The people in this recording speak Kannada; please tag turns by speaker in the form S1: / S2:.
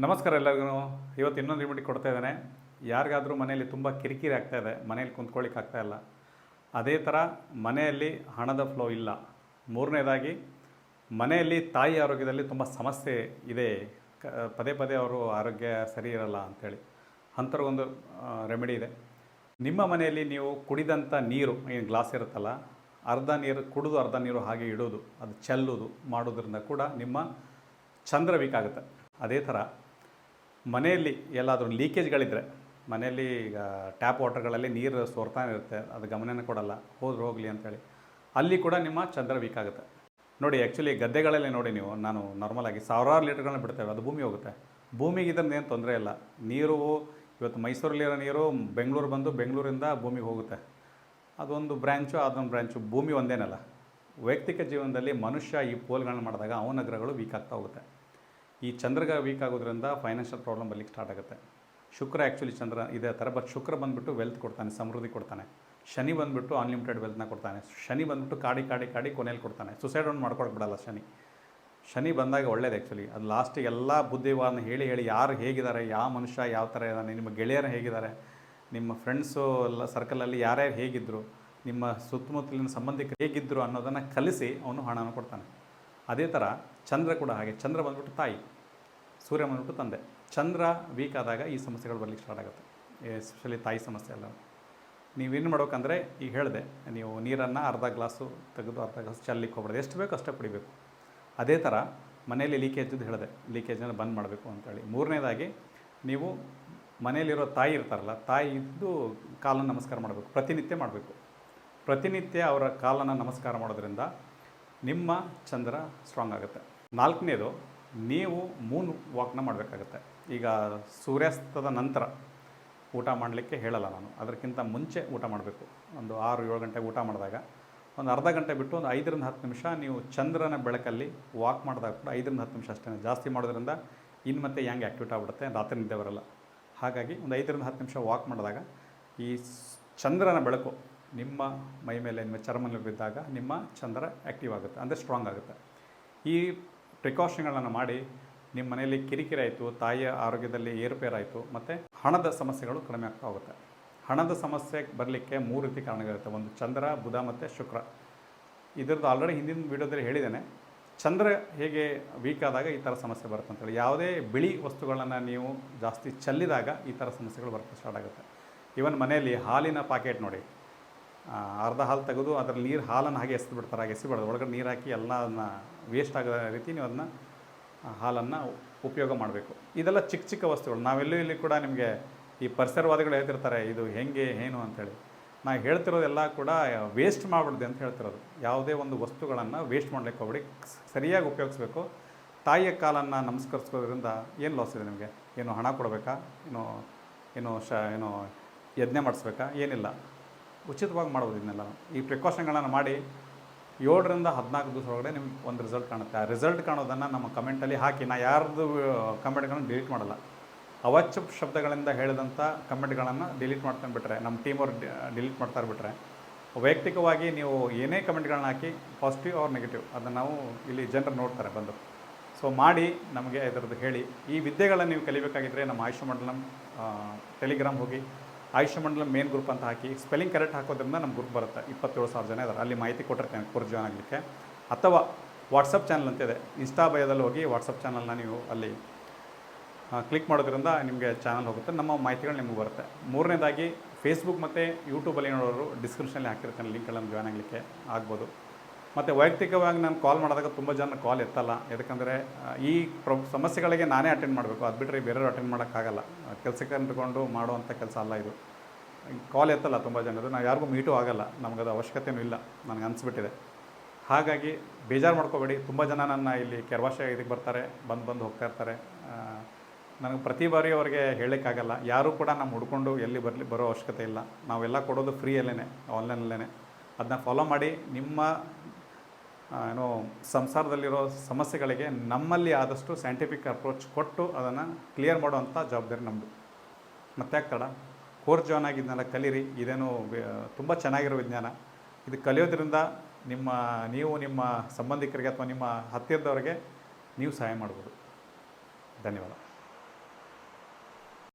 S1: ನಮಸ್ಕಾರ ಎಲ್ಲರಿಗೂ. ಇವತ್ತು ಇನ್ನೊಂದು ರಿಮಿಟಿ ಕೊಡ್ತಾ ಇದ್ದಾನೆ. ಯಾರಿಗಾದರೂ ಮನೆಯಲ್ಲಿ ತುಂಬ ಕಿರಿಕಿರಿ ಆಗ್ತಾ ಇದೆ ಮನೇಲಿ ಕುಂತ್ಕೊಳ್ಳಿಕ್ಕೆ ಆಗ್ತಾ ಇಲ್ಲ. ಅದೇ ಥರ ಮನೆಯಲ್ಲಿ ಹಣದ ಫ್ಲೋ ಇಲ್ಲ. ಮೂರನೇದಾಗಿ, ಮನೆಯಲ್ಲಿ ತಾಯಿ ಆರೋಗ್ಯದಲ್ಲಿ ತುಂಬ ಸಮಸ್ಯೆ ಇದೆ. ಪದೇ ಪದೇ ಅವರು ಆರೋಗ್ಯ ಸರಿ ಇರಲ್ಲ ಅಂಥೇಳಿ ಅಂಥವ್ರಿಗೊಂದು ರೆಮಿಡಿ ಇದೆ. ನಿಮ್ಮ ಮನೆಯಲ್ಲಿ ನೀವು ಕುಡಿದಂಥ ನೀರು, ಏನು ಗ್ಲಾಸ್ ಇರುತ್ತಲ್ಲ, ಅರ್ಧ ನೀರು, ಕುಡಿದು ಅರ್ಧ ನೀರು ಹಾಗೆ ಇಡೋದು ಅದು ಚೆಲ್ಲೋದು ಮಾಡೋದ್ರಿಂದ ಕೂಡ ನಿಮ್ಮ ಚಂದ್ರ ವೀಕ್ ಆಗುತ್ತೆ. ಅದೇ ಥರ ಮನೆಯಲ್ಲಿ ಎಲ್ಲಾದರೂ ಲೀಕೇಜ್ಗಳಿದ್ದರೆ ಮನೆಯಲ್ಲಿ ಈಗ ಟ್ಯಾಪ್ ವಾಟರ್ಗಳಲ್ಲಿ ನೀರು ಸೋರ್ತಾನೆ ಇರುತ್ತೆ, ಅದು ಗಮನನೇ ಕೊಡಲ್ಲ, ಹೋದ್ರೆ ಹೋಗಲಿ ಅಂತೇಳಿ. ಅಲ್ಲಿ ಕೂಡ ನಿಮ್ಮ ಚಂದ್ರ ವೀಕ್ ಆಗುತ್ತೆ. ನೋಡಿ ಆ್ಯಕ್ಚುಲಿ ಗದ್ದೆಗಳಲ್ಲಿ ನೋಡಿ ನೀವು, ನಾನು ನಾರ್ಮಲಾಗಿ ಸಾವಿರಾರು ಲೀಟರ್ಗಳನ್ನ ಬಿಡ್ತೇವೆ, ಅದು ಭೂಮಿ ಹೋಗುತ್ತೆ. ಭೂಮಿಗೆ ಇದರಿಂದ ಏನು ತೊಂದರೆ ಇಲ್ಲ. ನೀರು, ಇವತ್ತು ಮೈಸೂರಲ್ಲಿರೋ ನೀರು, ಬೆಂಗಳೂರು ಬಂದು ಬೆಂಗಳೂರಿಂದ ಭೂಮಿಗೆ ಹೋಗುತ್ತೆ. ಅದೊಂದು ಬ್ರ್ಯಾಂಚು ಅದೊಂದು ಬ್ರ್ಯಾಂಚು ಭೂಮಿ ಒಂದೇನಲ್ಲ. ವೈಯಕ್ತಿಕ ಜೀವನದಲ್ಲಿ ಮನುಷ್ಯ ಈ ಪೋಲ್ಗಳನ್ನ ಮಾಡಿದಾಗ ಅವನ ಗ್ರಹಗಳು ವೀಕ್ ಆಗ್ತಾ ಹೋಗುತ್ತೆ. ಈ ಚಂದ್ರಗ ವೀಕ್ ಆಗೋದ್ರಿಂದ ಫೈನಾನ್ಷಿಯಲ್ ಪ್ರಾಬ್ಲಮ್ ಬರ್ಲಿಕ್ಕೆ ಸ್ಟಾರ್ಟ್ ಆಗುತ್ತೆ. ಶುಕ್ರ ಆ್ಯಕ್ಚುಲಿ ಚಂದ್ರ ಇದೇ ಥರ ಬಟ್ ಶುಕ್ರ ಬಂದುಬಿಟ್ಟು ವೆಲ್ತ್ ಕೊಡ್ತಾನೆ, ಸಮೃದ್ಧಿ ಕೊಡ್ತಾನೆ. ಶನಿ ಬಂದುಬಿಟ್ಟು ಅನ್ಲಿಮಿಟೆಡ್ ವೆಲ್ತ್ನ ಕೊಡ್ತಾನೆ. ಶನಿ ಬಂದುಬಿಟ್ಟು ಕಾಡಿ ಕಾಡಿ ಕಾಡಿ ಕೊನೆಯಲ್ಲಿ ಕೊಡ್ತಾನೆ. ಸುಸೈಡ್ ಒಂದು ಮಾಡ್ಕೊಳಕ್ಕೆ ಬಿಡಲ್ಲ ಶನಿ. ಶನಿ ಬಂದಾಗ ಒಳ್ಳೇದು ಆ್ಯಕ್ಚುಲಿ ಅದು ಲಾಸ್ಟಿಗೆ ಎಲ್ಲ ಬುದ್ಧಿವಾದನ ಹೇಳಿ ಹೇಳಿ ಯಾರು ಹೇಗಿದ್ದಾರೆ, ಯಾವ ಮನುಷ್ಯ ಯಾವ ಥರ ಇದ್ದಾನೆ ನಿಮ್ಮ ಗೆಳೆಯರು ಹೇಗಿದ್ದಾರೆ, ನಿಮ್ಮ ಫ್ರೆಂಡ್ಸು ಎಲ್ಲ ಸರ್ಕಲಲ್ಲಿ ಯಾರ್ಯಾರು ಹೇಗಿದ್ದರು ನಿಮ್ಮ ಸುತ್ತಮುತ್ತಲಿನ ಸಂಬಂಧಿಕರು ಹೇಗಿದ್ದರು ಅನ್ನೋದನ್ನು ಕಲಿಸಿ ಅವನು ಹಣನ ಕೊಡ್ತಾನೆ. ಅದೇ ಥರ ಚಂದ್ರ ಕೂಡ ಹಾಗೆ, ಚಂದ್ರ ಬಂದ್ಬಿಟ್ಟು ತಾಯಿ. ಸೂರ್ಯ ಬಂದ್ಬಿಟ್ಟು ತಂದೆ. ಚಂದ್ರ ವೀಕ್ ಆದಾಗ ಈ ಸಮಸ್ಯೆಗಳು ಬರಲಿಕ್ಕೆ ಸ್ಟಾರ್ಟ್ ಆಗುತ್ತೆ. ಎಸ್ಪೆಷಲಿ ತಾಯಿ ಸಮಸ್ಯೆ ಎಲ್ಲ ನೀವೇನು ಮಾಡ್ಬೇಕಂದ್ರೆ, ಈಗ ಹೇಳಿದೆ, ನೀವು ನೀರನ್ನು ಅರ್ಧ ಗ್ಲಾಸು ತೆಗೆದು ಅರ್ಧ ಗ್ಲಾಸ್ ಚೆಲ್ಲಿಕ್ಕೆ ಹೋಗ್ಬಾರ್ದು ಎಷ್ಟು ಬೇಕೋ ಅಷ್ಟೇ ಕುಡಿಬೇಕು. ಅದೇ ಥರ ಮನೆಯಲ್ಲಿ ಲೀಕೇಜದ್ದು ಹೇಳಿದೆ ಲೀಕೇಜನ್ನು ಬಂದ್ ಮಾಡಬೇಕು ಅಂತೇಳಿ. ಮೂರನೇದಾಗಿ, ನೀವು ಮನೆಯಲ್ಲಿರೋ ತಾಯಿ ಇರ್ತಾರಲ್ಲ ತಾಯಿದ್ದು ಕಾಲನ್ನು ನಮಸ್ಕಾರ ಮಾಡಬೇಕು. ಪ್ರತಿನಿತ್ಯ ಮಾಡಬೇಕು. ಪ್ರತಿನಿತ್ಯ ಅವರ ಕಾಲನ್ನು ನಮಸ್ಕಾರ ಮಾಡೋದ್ರಿಂದ ನಿಮ್ಮ ಚಂದ್ರ ಸ್ಟ್ರಾಂಗ್ ಆಗುತ್ತೆ. ನಾಲ್ಕನೇದು ನೀವು ಮೂನ್ ವಾಕ್ನ ಮಾಡಬೇಕಾಗತ್ತೆ. ಈಗ ಸೂರ್ಯಾಸ್ತದ ನಂತರ ಊಟ ಮಾಡಲಿಕ್ಕೆ ಹೇಳಲ್ಲ ನಾನು. ಅದಕ್ಕಿಂತ ಮುಂಚೆ ಊಟ ಮಾಡಬೇಕು. ಒಂದು ಆರು, ಏಳು ಗಂಟೆಗೆ ಊಟ ಮಾಡಿದಾಗ ಒಂದು ಅರ್ಧ ಗಂಟೆ ಬಿಟ್ಟು ಒಂದು ಐದರಿಂದ ಹತ್ತು ನಿಮಿಷ ನೀವು ಚಂದ್ರನ ಬೆಳಕಲ್ಲಿ ವಾಕ್ ಮಾಡಿದಾಗ ಕೂಡ ಐದರಿಂದ ಹತ್ತು ನಿಮಿಷ ಅಷ್ಟೇ ಜಾಸ್ತಿ ಮಾಡೋದ್ರಿಂದ ಇನ್ನು ಮತ್ತೆ ಹ್ಯಾಂಗೆ ಆ್ಯಕ್ಟಿವೇಟ್ ಆಗ್ಬಿಡುತ್ತೆ, ರಾತ್ರಿ ನಿದ್ದೆ ಬರಲ್ಲ. ಹಾಗಾಗಿ ಒಂದು ಐದರಿಂದ ಹತ್ತು ನಿಮಿಷ ವಾಕ್ ಮಾಡಿದಾಗ ಈ ಚಂದ್ರನ ಬೆಳಕು ನಿಮ್ಮ ಮೈ ಮೇಲೆ, ನಿಮ್ಮ ಚರ್ಮ ಮೇಲೆ ಬಿದ್ದಾಗ ನಿಮ್ಮ ಚಂದ್ರ ಆ್ಯಕ್ಟಿವ್ ಆಗುತ್ತೆ, ಅಂದರೆ ಸ್ಟ್ರಾಂಗ್ ಆಗುತ್ತೆ. ಈ ಪ್ರಿಕಾಷನ್ಗಳನ್ನು ಮಾಡಿ ನಿಮ್ಮ ಮನೆಯಲ್ಲಿ ಕಿರಿಕಿರಿ ಆಯಿತು, ತಾಯಿಯ ಆರೋಗ್ಯದಲ್ಲಿ ಏರುಪೇರಾಯಿತು, ಮತ್ತು ಹಣದ ಸಮಸ್ಯೆಗಳು ಕಡಿಮೆ ಆಗ್ತಾ ಹೋಗುತ್ತೆ. ಹಣದ ಸಮಸ್ಯೆ ಬರಲಿಕ್ಕೆ ಮೂರು ರೀತಿ ಕಾರಣಗಳಿರುತ್ತೆ. ಒಂದು ಚಂದ್ರ, ಬುಧ ಮತ್ತು ಶುಕ್ರ. ಇದರದ್ದು ಆಲ್ರೆಡಿ ಹಿಂದಿನ ವೀಡಿಯೋದಲ್ಲಿ ಹೇಳಿದ್ದೇನೆ. ಚಂದ್ರ ಹೇಗೆ ವೀಕ್ ಆದಾಗ ಈ ಥರ ಸಮಸ್ಯೆ ಬರುತ್ತೆ ಅಂತೇಳಿ. ಯಾವುದೇ ಬಿಳಿ ವಸ್ತುಗಳನ್ನು ನೀವು ಜಾಸ್ತಿ ಚೆಲ್ಲಿದಾಗ ಈ ಥರ ಸಮಸ್ಯೆಗಳು ಬರುತ್ತೆ ಸ್ಟಾರ್ಟ್ ಆಗುತ್ತೆ. ಇವನ್ ಮನೆಯಲ್ಲಿ ಹಾಲಿನ ಪಾಕೆಟ್ ನೋಡಿ. ಅರ್ಧ ಹಾಲು ತೆಗೆದು ಅದರಲ್ಲಿ ನೀರು ಹಾಲನ್ನು ಹಾಗೆ ಎಸೆದು ಬಿಡ್ತಾರೆ. ಹಾಗೆ ಎಸಿಬಾರ್ದು ಒಳಗಡೆ ನೀರು ಹಾಕಿ ಎಲ್ಲ ಅದನ್ನು ವೇಸ್ಟ್ ಆಗೋ ರೀತಿ ನೀವು ಅದನ್ನ ಹಾಲನ್ನು ಉಪಯೋಗ ಮಾಡಬೇಕು. ಇದೆಲ್ಲ ಚಿಕ್ಕ ಚಿಕ್ಕ ವಸ್ತುಗಳು. ನಾವೆಲ್ಲೂ ಇಲ್ಲಿ ಕೂಡ ನಿಮಗೆ ಈ ಪರಿಸರವಾದಿಗಳು ಹೇಳ್ತಿರ್ತಾರೆ, ಇದು ಹೆಂಗೆ, ಏನು? ಅಂಥೇಳಿ ನಾವು ಹೇಳ್ತಿರೋದೆಲ್ಲ ಕೂಡ ವೇಸ್ಟ್ ಮಾಡಬಾರ್ದು ಅಂತ ಹೇಳ್ತಿರೋದು. ಯಾವುದೇ ಒಂದು ವಸ್ತುಗಳನ್ನು ವೇಸ್ಟ್ ಮಾಡಲಿಕ್ಕೆ ಹೋಗ್ಬೇಡಿ. ಸರಿಯಾಗಿ ಉಪಯೋಗಿಸ್ಬೇಕು. ತಾಯಿಯ ಕಾಲನ್ನು ನಮಸ್ಕರಿಸೋದ್ರಿಂದ ಏನು ಲಾಸ್ ಇದೆ ನಿಮಗೆ? ಏನು ಹಣ ಕೊಡಬೇಕಾ? ಏನು ಏನು ಶ, ಏನು ಯಜ್ಞ ಮಾಡಿಸ್ಬೇಕಾ? ಏನಿಲ್ಲ. ಉಚಿತವಾಗಿ ಮಾಡ್ಬೋದು ಇದನ್ನೆಲ್ಲ. ಈ ಪ್ರಿಕಾಷನ್ಗಳನ್ನು ಮಾಡಿ ಏಳರಿಂದ ಹದಿನಾಲ್ಕು ದಿವಸ ಒಳಗಡೆ ನಿಮ್ಗೆ ಒಂದು ರಿಸಲ್ಟ್ ಕಾಣುತ್ತೆ. ಆ ರಿಸಲ್ಟ್ ಕಾಣೋದನ್ನು ನಮ್ಮ ಕಮೆಂಟಲ್ಲಿ ಹಾಕಿ. ನಾ ಯಾರ್ದು ಕಮೆಂಟ್ಗಳನ್ನು ಡಿಲೀಟ್ ಮಾಡಲ್ಲ. ಅವಾಚ್ಯ ಶಬ್ದಗಳಿಂದ ಹೇಳಿದಂಥ ಕಮೆಂಟ್ಗಳನ್ನು ಡಿಲೀಟ್ ಮಾಡ್ತಾನೆ ಬಿಟ್ಟರೆ ನಮ್ಮ ಟೀಮ್ ಅವ್ರು ಡಿಲೀಟ್ ಮಾಡ್ತಾ ಬಿಟ್ಟರೆ ವೈಯಕ್ತಿಕವಾಗಿ ನೀವು ಏನೇ ಕಮೆಂಟ್ಗಳನ್ನ ಹಾಕಿ ಪಾಸಿಟಿವ್ ಆರ್ ನೆಗೆಟಿವ್ ಅದನ್ನು ನಾವು ಇಲ್ಲಿ ಜನರು ನೋಡ್ತಾರೆ ಬಂದು. ಸೊ ಮಾಡಿ ನಮಗೆ ಇದರದ್ದು ಹೇಳಿ. ಈ ವಿದ್ಯೆಗಳನ್ನು ನೀವು ಕಲಿಬೇಕಾಗಿದ್ದರೆ ನಮ್ಮ ಆಯುಷ್ಯ ಮಂಡಲಂ ಟೆಲಿಗ್ರಾಮ್ ಹೋಗಿ. ಆಯುಷ್ಯ ಮಂಡಲ ಮೇನ್ ಗ್ರೂಪ್ ಅಂತ ಹಾಕಿ ಸ್ಪೆಲ್ಲಿಂಗ್ ಕರೆಕ್ಟ್ ಹಾಕೋದ್ರಿಂದ ನಮ್ಮ ಗ್ರೂಪ್ ಬರುತ್ತೆ. ಇಪ್ಪತ್ತೇಳು ಸಾವಿರ ಜನ ಇದ್ದಾರೆ ಅಲ್ಲಿ ಮಾಹಿತಿ ಕೊಟ್ಟಿರ್ತೇನೆ ಕೋರ್ಸ್ ಜಾಯ್ನ್ ಆಗಲಿಕ್ಕೆ. ಅಥವಾ ವಾಟ್ಸಪ್ ಚಾನಲ್ ಅಂತಿದೆ ಇನ್ಸ್ಟಾ ಬಯೋದಲ್ಲಿ ಹೋಗಿ ವಾಟ್ಸಪ್ ಚಾನಲ್ನ ನೀವು ಅಲ್ಲಿ ಕ್ಲಿಕ್ ಮಾಡೋದ್ರಿಂದ ನಿಮಗೆ ಚಾನಲ್ ಹೋಗುತ್ತೆ. ನಮ್ಮ ಮಾಹಿತಿಗಳು ನಿಮಗೆ ಬರುತ್ತೆ. ಮೂರನೇದಾಗಿ ಫೇಸ್ಬುಕ್ ಮತ್ತು ಯೂಟ್ಯೂಬಲ್ಲಿ ನೋಡೋರು ಡಿಸ್ಕ್ರಿಪ್ಷನಲ್ಲಿ ಹಾಕಿರ್ತಾನೆ. ಲಿಂಕ್ಗಳನ್ನು ಜಾಯ್ನ್ ಆಗಲಿಕ್ಕೆ ಆಗ್ಬೋದು. ಮತ್ತು ವೈಯಕ್ತಿಕವಾಗಿ ನಾನು ಕಾಲ್ ಮಾಡಿದಾಗ ತುಂಬ ಜನ ಕಾಲ್ ಎತ್ತಲ್ಲ. ಯಾಕಂದರೆ ಈ ಪ್ರ, ಸಮಸ್ಯೆಗಳಿಗೆ ನಾನೇ ಅಟೆಂಡ್ ಮಾಡಬೇಕು. ಅದು ಬಿಟ್ಟರೆ ಬೇರೆಯವ್ರು ಅಟೆಂಡ್ ಮಾಡೋಕ್ಕಾಗಲ್ಲ. ಕೆಲಸಕ್ಕೆ ಅಂದ್ಕೊಂಡು ಮಾಡುವಂಥ ಕೆಲಸ ಅಲ್ಲ ಇದು. ಕಾಲ್ ಎತ್ತಲ್ಲ ತುಂಬ ಜನರು. ನಾವು ಯಾರಿಗೂ ಮೀಟೂ ಆಗಲ್ಲ. ನಮಗದು ಅವಶ್ಯಕತೆಯೂ ಇಲ್ಲ. ನನಗೆ ಅನಿಸ್ಬಿಟ್ಟಿದೆ. ಹಾಗಾಗಿ ಬೇಜಾರು ಮಾಡ್ಕೋಬೇಡಿ. ತುಂಬ ಜನ ನನ್ನ ಇಲ್ಲಿ ಕೆರ್ವಾಶ ಇದಕ್ಕೆ ಬರ್ತಾರೆ. ಬಂದು ಬಂದು ಹೋಗ್ತಾ ಇರ್ತಾರೆ. ನನಗೆ ಪ್ರತಿ ಬಾರಿ ಅವರಿಗೆ ಹೇಳೋಕ್ಕಾಗಲ್ಲ ಯಾರೂ ಕೂಡ ನಮ್ಮ ಹುಡ್ಕೊಂಡು ಎಲ್ಲಿ ಬರಲಿ ಬರೋ ಅವಶ್ಯಕತೆ ಇಲ್ಲ. ನಾವೆಲ್ಲ ಕೊಡೋದು ಫ್ರೀಯಲ್ಲೇ ಆನ್ಲೈನಲ್ಲೇ ಅದನ್ನ ಫಾಲೋ ಮಾಡಿ ನಿಮ್ಮ ಏನೋ ಸಂಸಾರದಲ್ಲಿರೋ ಸಮಸ್ಯೆಗಳಿಗೆ ನಮ್ಮಲ್ಲಿ ಆದಷ್ಟು ಸೈಂಟಿಫಿಕ್ ಅಪ್ರೋಚ್ ಕೊಟ್ಟು ಅದನ್ನು ಕ್ಲಿಯರ್ ಮಾಡುವಂಥ ಜವಾಬ್ದಾರಿ ನಮ್ಮದು ಮತ್ತೆ ಆಗ್ತಾಡ ಕೋರ್ ಜಾಯ್ನ್ ಆಗಿದ್ದನ್ನೆಲ್ಲ ಕಲೀರಿ. ಇದೇನು ತುಂಬ ಚೆನ್ನಾಗಿರೋ ವಿಜ್ಞಾನ. ಇದು ಕಲಿಯೋದ್ರಿಂದ ನಿಮ್ಮ, ನೀವು ನಿಮ್ಮ ಸಂಬಂಧಿಕರಿಗೆ ಅಥವಾ ನಿಮ್ಮ ಹತ್ತಿರದವರಿಗೆ ನೀವು ಸಹಾಯ ಮಾಡ್ಬೋದು. ಧನ್ಯವಾದ.